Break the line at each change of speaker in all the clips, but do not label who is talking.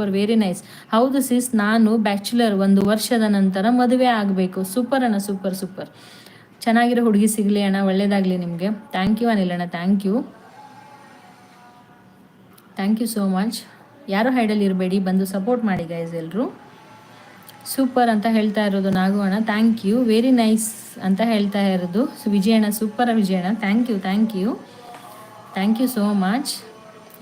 Super very nice ಹೌದು ಸಿಸ್ ನಾನು bachelor ಒಂದು ವರ್ಷದ ನಂತರ ಮದುವೆ ಆಗಬೇಕು. ಸೂಪರ್ ಅಣ್ಣ ಸೂಪರ್ ಸೂಪರ್ ಚೆನ್ನಾಗಿರೋ ಹುಡುಗಿ ಸಿಗಲಿ ಅಣ್ಣ, ಒಳ್ಳೇದಾಗಲಿ ನಿಮಗೆ. ಥ್ಯಾಂಕ್ ಯು ಅನಿಲ್ ಅಣ್ಣ thank you thank you so much ಯಾರು ಹೈಡಲ್ಲಿ ಇರಬೇಡಿ, ಬಂದು ಸಪೋರ್ಟ್ ಮಾಡಿ ಗೈಸ್ ಎಲ್ಲರೂ ಸೂಪರ್ ಅಂತ ಹೇಳ್ತಾ ಇರೋದು ನಾಗು ಅಣ್ಣ ಥ್ಯಾಂಕ್ ಯು ವೆರಿ ನೈಸ್ ಅಂತ ಹೇಳ್ತಾ ಇರೋದು. ವಿಜಯಣ್ಣ super Vijayanna thank you thank you thank you so much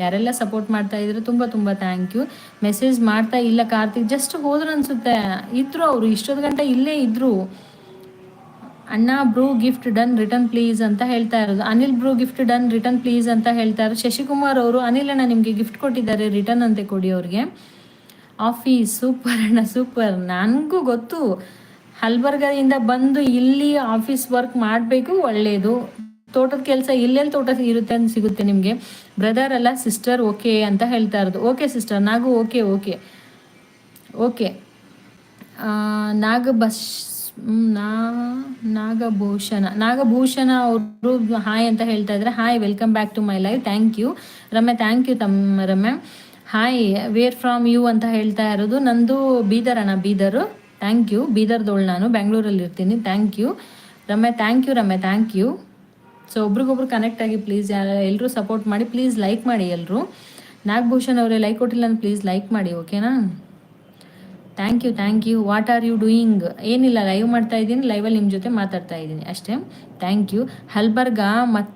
ಯಾರೆಲ್ಲ ಸಪೋರ್ಟ್ ಮಾಡ್ತಾ ಇದ್ರು ತುಂಬ ತುಂಬ ಥ್ಯಾಂಕ್ ಯು ಮೆಸೇಜ್ ಮಾಡ್ತಾ ಇಲ್ಲ ಕಾರ್ತಿಕ್ ಜಸ್ಟ್ ಹೋದ್ರು ಅನ್ಸುತ್ತೆ ಇದ್ರು ಅವರು, ಇಷ್ಟೊತ್ತು ಗಂಟೆ ಇಲ್ಲೇ ಇದ್ರು. ಅಣ್ಣ bro gift done return please ಅಂತ ಹೇಳ್ತಾ ಇರೋದು. Anil bro gift done return please ಅಂತ ಹೇಳ್ತಾ ಇರೋದು. ಶಶಿಕುಮಾರ್ ಅವರು, ಅನಿಲ್ ಅಣ್ಣ ನಿಮಗೆ ಗಿಫ್ಟ್ ಕೊಟ್ಟಿದ್ದಾರೆ ರಿಟರ್ನ್ ಅಂತ ಕೊಡಿ ಅವ್ರಿಗೆ. ಆಫೀಸ್ ಸೂಪರ್ ಅಣ್ಣ ಸೂಪರ್ ನನಗೂ ಗೊತ್ತು. ಹಲ್ಬರ್ಗದಿಂದ ಬಂದು ಇಲ್ಲಿ ಆಫೀಸ್ ವರ್ಕ್ ಮಾಡಬೇಕು ಒಳ್ಳೆಯದು ತೋಟದ ಕೆಲಸ ಇಲ್ಲೆಲ್ಲಿ ತೋಟ ಇರುತ್ತೆ ಅಂತ ಸಿಗುತ್ತೆ ನಿಮಗೆ. ಬ್ರದರ್ ಅಲ್ಲ ಸಿಸ್ಟರ್ ಓಕೆ ಅಂತ ಹೇಳ್ತಾ ಇರೋದು. Okay sister Nagu okay okay okay Naga bus ನಾ, ನಾಗಭೂಷಣ. ನಾಗಭೂಷಣ ಅವರು ಹಾಯ್ ಅಂತ ಹೇಳ್ತಾ ಇದ್ರೆ. Hi welcome back to my life thank you Ramya thank you ತಮ್ಮ Ramya. Hi where from you ಅಂತ ಹೇಳ್ತಾ ಇರೋದು. ನಂದು ಬೀದರ್ ಅಣ್ಣ, ಬೀದರು. ಥ್ಯಾಂಕ್ ಯು ಬೀದರ್ದೋಳು ನಾನು. ಬೆಂಗಳೂರಲ್ಲಿ ಇರ್ತೀನಿ thank you Ramya thank you Ramya. Thank you so ಒಬ್ರಿಗೊಬ್ರು ಕನೆಕ್ಟ್ ಆಗಿ ಪ್ಲೀಸ್ ಎಲ್ಲರೂ ಸಪೋರ್ಟ್ ಮಾಡಿ ಪ್ಲೀಸ್ ಲೈಕ್ ಮಾಡಿ ಎಲ್ಲರೂ ನಾಗಭೂಷಣ್ ಅವರೇ ಲೈಕ್ ಕೊಟ್ಟಿಲ್ಲ ಅಂದ್ರೆ ಪ್ಲೀಸ್ ಲೈಕ್ ಮಾಡಿ ಓಕೆನಾ thank you thank you what are you doing ಏನಿಲ್ಲ ಲೈವ್ ಮಾಡ್ತಾ ಇದ್ದೀನಿ ಲೈವಲ್ಲಿ ನಿಮ್ಮ ಜೊತೆ ಮಾತಾಡ್ತಾ ಇದ್ದೀನಿ ಅಷ್ಟೇ. ಥ್ಯಾಂಕ್ ಯು ಹಲ್ಬರ್ಗ ಮತ್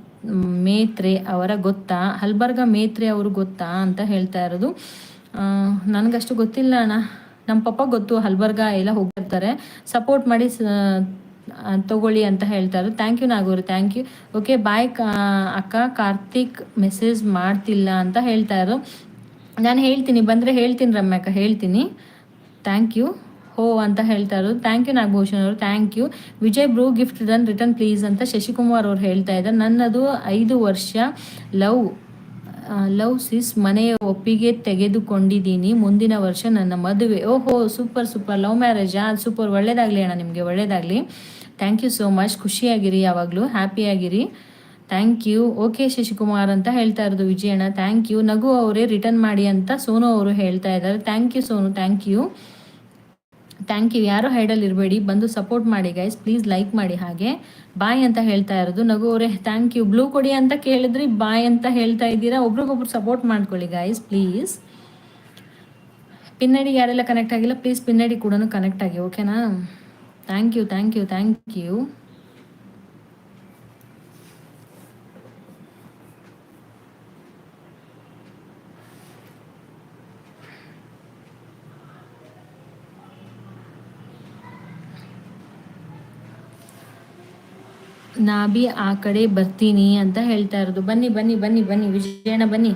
ಮೇತ್ರೆ ಅವರ ಗೊತ್ತಾ? ಹಲ್ಬರ್ಗ ಮೇತ್ರೆ ಅವರು ಗೊತ್ತಾ ಅಂತ ಹೇಳ್ತಾ ಇರೋದು. ನನಗಷ್ಟು ಗೊತ್ತಿಲ್ಲ ಅಣ್ಣ. ನಮ್ಮ ಪಪ್ಪ ಗೊತ್ತು, ಹಲ್ಬರ್ಗ ಎಲ್ಲ ಹೋಗಿರ್ತಾರೆ ಸಪೋರ್ಟ್ ಮಾಡಿ ತಗೊಳ್ಳಿ ಅಂತ ಹೇಳ್ತಾರೆ thank you Nagur. Thank you okay bye ಅಕ್ಕ. ಕಾರ್ತಿಕ್ ಮೆಸೇಜ್ ಮಾಡ್ತಿಲ್ಲ ಅಂತ ಹೇಳ್ತಾ ಇರೋ ನಾನು ಹೇಳ್ತೀನಿ, ಬಂದರೆ ಹೇಳ್ತೀನಿ ರಮ್ಯಕ್ಕ ಹೇಳ್ತೀನಿ. ಥ್ಯಾಂಕ್ ಯು ಹೋ ಅಂತ ಹೇಳ್ತಾ ಇರೋದು ಥ್ಯಾಂಕ್ ಯು ನಾಗಭೂಷಣ್ ಅವರು. Thank you Vijay bro gift done return please ಅಂತ ಶಶಿಕುಮಾರ್ ಅವ್ರು ಹೇಳ್ತಾ ಇದ್ದಾರೆ. ನನ್ನದು ಐದು ವರ್ಷ ಲವ್. ಲವ್ ಸಿಸ್ ಮನೆಯ ಒಪ್ಪಿಗೆ ತೆಗೆದುಕೊಂಡಿದ್ದೀನಿ. ಮುಂದಿನ ವರ್ಷ ನನ್ನ ಮದುವೆ. ಓಹೋ, ಸೂಪರ್ ಸೂಪರ್. ಲವ್ ಮ್ಯಾರೇಜಾ? ಸೂಪರ್. ಒಳ್ಳೇದಾಗಲಿ ಅಣ್ಣ ನಿಮಗೆ, ಒಳ್ಳೇದಾಗಲಿ. ಥ್ಯಾಂಕ್ ಯು ಸೋ ಮಚ್ ಖುಷಿಯಾಗಿರಿ ಯಾವಾಗಲೂ. ಹ್ಯಾಪಿಯಾಗಿರಿ ಥ್ಯಾಂಕ್ ಯು ಓಕೆ ಶಶಿಕುಮಾರ್ ಅಂತ ಹೇಳ್ತಾ ಇರೋದು ವಿಜಯಣ್ಣ. ಥ್ಯಾಂಕ್ ಯು ನಗು ಅವರೇ ರಿಟರ್ನ್ ಮಾಡಿ ಅಂತ ಸೋನು ಅವರು ಹೇಳ್ತಾ ಇದ್ದಾರೆ. Thank you Sonu. Thank you thank you ಯಾರು ಹೈಡಲ್ಲಿ ಇರಬೇಡಿ, ಬಂದು ಸಪೋರ್ಟ್ ಮಾಡಿ ಗೈಸ್ ಪ್ಲೀಸ್ ಲೈಕ್ ಮಾಡಿ ಹಾಗೆ. ಬಾಯ್ ಅಂತ ಹೇಳ್ತಾ ಇರೋದು. ನಗು ಅವರೇ ಥ್ಯಾಂಕ್ ಯು ಬ್ಲೂ ಕೊಡಿ ಅಂತ ಕೇಳಿದ್ರಿ ಬಾಯ್ ಅಂತ ಹೇಳ್ತಾ ಇದ್ದೀರಾ. ಒಬ್ರಿಗೊಬ್ರು ಸಪೋರ್ಟ್ ಮಾಡ್ಕೊಳ್ಳಿ ಗೈಸ್ ಪ್ಲೀಸ್ ಪಿನ್ನಡಿ ಯಾರೆಲ್ಲ ಕನೆಕ್ಟ್ ಆಗಿಲ್ಲ ಪ್ಲೀಸ್ ಪಿನ್ನಡಿ ಕೂಡ ಕನೆಕ್ಟ್ ಆಗಿ ಓಕೆನಾ thank you thank you thank you ನಾ ಬಿ ಆ ಕಡೆ ಬರ್ತೀನಿ ಅಂತ ಹೇಳ್ತಾ ಇರೋದು. ಬನ್ನಿ ಬನ್ನಿ ಬನ್ನಿ ಬನ್ನಿ, ವಿಜಯಣ್ಣ ಬನ್ನಿ.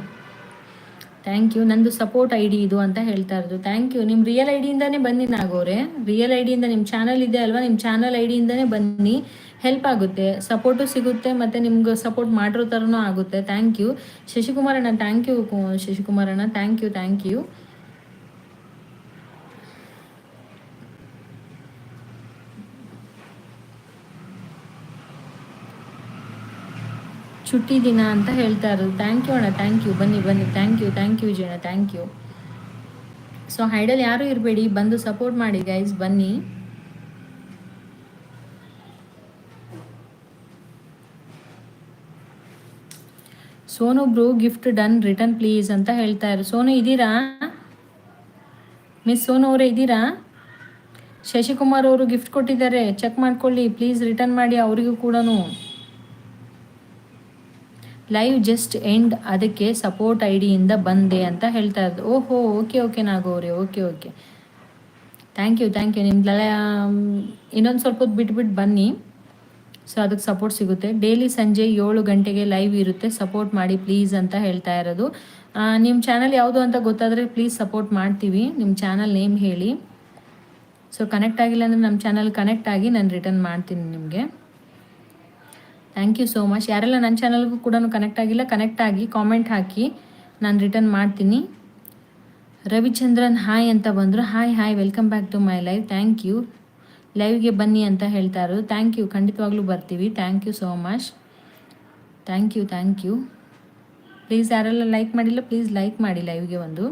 ಥ್ಯಾಂಕ್ ಯು ನಂದು ಸಪೋರ್ಟ್ ಐ ಡಿ ಇದು ಅಂತ ಹೇಳ್ತಾ ಇರೋದು. ಥ್ಯಾಂಕ್ ಯು ನಿಮ್ಮ ರಿಯಲ್ ಐ ಡಿಯಿಂದಾನೇ ಬನ್ನಿ ನಾಗೋರೆ ರಿಯಲ್ ಐ ಡಿಯಿಂದ ನಿಮ್ಮ ಚಾನಲ್ ಇದೆ ಅಲ್ವಾ? ನಿಮ್ಮ ಚಾನಲ್ ಐ ಡಿಯಿಂದಾನೇ ಬನ್ನಿ. ಹೆಲ್ಪ್ ಆಗುತ್ತೆ. ಸಪೋರ್ಟು ಸಿಗುತ್ತೆ, ಮತ್ತೆ ನಿಮ್ಗೆ ಸಪೋರ್ಟ್ ಮಾಡಿರೋ ಥರನೂ ಆಗುತ್ತೆ. ಥ್ಯಾಂಕ್ ಯು ಶಶಿಕುಮಾರಣ್ಣ ಥ್ಯಾಂಕ್ ಯು ಶಶಿಕುಮಾರಣ್ಣ. ಥ್ಯಾಂಕ್ ಯು ಥ್ಯಾಂಕ್ ಯು ಚುಟ್ಟಿ ದಿನ ಅಂತ ಹೇಳ್ತಾ ಇರೋದು. ಥ್ಯಾಂಕ್ ಯು ಅಣ್ಣ ಥ್ಯಾಂಕ್ ಯು ಬನ್ನಿ ಬನ್ನಿ. ಥ್ಯಾಂಕ್ ಯು ಥ್ಯಾಂಕ್ ಯು ಜೀಣ ಥ್ಯಾಂಕ್ ಯು ಸೊ ಹೈಡಲ್ ಯಾರೂ ಇರಬೇಡಿ, ಬಂದು ಸಪೋರ್ಟ್ ಮಾಡಿ ಗೈಸ್ ಬನ್ನಿ. Sonu bro gift done return please ಅಂತ ಹೇಳ್ತಾ ಇರು ಸೋನು ಇದ್ದೀರಾ ಮಿಸ್ ಸೋನು ಅವರೇ ಇದ್ದೀರಾ ಶಶಿಕುಮಾರ್ ಅವರು ಗಿಫ್ಟ್ ಕೊಟ್ಟಿದ್ದಾರೆ. ಚೆಕ್ ಮಾಡ್ಕೊಳ್ಳಿ ಪ್ಲೀಸ್ ರಿಟರ್ನ್ ಮಾಡಿ ಅವರಿಗೂ ಕೂಡ ಲೈವ್ ಜಸ್ಟ್ ಎಂಡ್ ಅದಕ್ಕೆ ಸಪೋರ್ಟ್ ಐ ಡಿಯಿಂದ ಬಂದೆ ಅಂತ ಹೇಳ್ತಾ ಇರೋದು. ಓಹೋ okay okay ನಾಗೋರೆ okay okay thank you thank you ನಿಮ್ದೆಲ್ಲ ಇನ್ನೊಂದು ಸ್ವಲ್ಪ ಹೊತ್ತು ಬಿಟ್ಬಿಟ್ಟು ಬನ್ನಿ. ಸೊ ಅದಕ್ಕೆ ಸಪೋರ್ಟ್ ಸಿಗುತ್ತೆ. ಡೈಲಿ ಸಂಜೆ ಏಳು ಗಂಟೆಗೆ ಲೈವ್ ಇರುತ್ತೆ. ಸಪೋರ್ಟ್ ಮಾಡಿ ಪ್ಲೀಸ್ ಅಂತ ಹೇಳ್ತಾ ಇರೋದು. ನಿಮ್ಮ ಚಾನಲ್ ಯಾವುದು ಅಂತ ಗೊತ್ತಾದರೆ ಪ್ಲೀಸ್ ಸಪೋರ್ಟ್ ಮಾಡ್ತೀವಿ. ನಿಮ್ಮ ಚಾನಲ್ ನೇಮ್ ಹೇಳಿ. ಸೊ ಕನೆಕ್ಟ್ ಆಗಿಲ್ಲ ಅಂದರೆ ನಮ್ಮ ಚಾನಲ್ ಕನೆಕ್ಟ್ ಆಗಿ ನಾನು ರಿಟರ್ನ್ ಮಾಡ್ತೀನಿ ನಿಮಗೆ. ಥ್ಯಾಂಕ್ ಯು ಸೋ ಮಚ್ ಯಾರೆಲ್ಲ ನನ್ನ ಚಾನಲ್ಗೂ ಕೂಡ ಕನೆಕ್ಟ್ ಆಗಿಲ್ಲ ಕನೆಕ್ಟ್ ಆಗಿ ಕಾಮೆಂಟ್ ಹಾಕಿ ನಾನು ರಿಟರ್ನ್ ಮಾಡ್ತೀನಿ. ರವಿಚಂದ್ರನ್ ಹಾಯ್ ಅಂತ ಬಂದರು. Hi hi welcome back to my live thank you ಲೈವ್ಗೆ ಬನ್ನಿ ಅಂತ ಹೇಳ್ತಾ ಇರೋದು. ಥ್ಯಾಂಕ್ ಯು ಖಂಡಿತವಾಗ್ಲೂ ಬರ್ತೀವಿ. Thank you so much thank you thank you please ಯಾರೆಲ್ಲ ಲೈಕ್ ಮಾಡಿಲ್ಲ ಪ್ಲೀಸ್ ಲೈಕ್ ಮಾಡಿ ಲೈವ್ಗೆ ಒಂದು.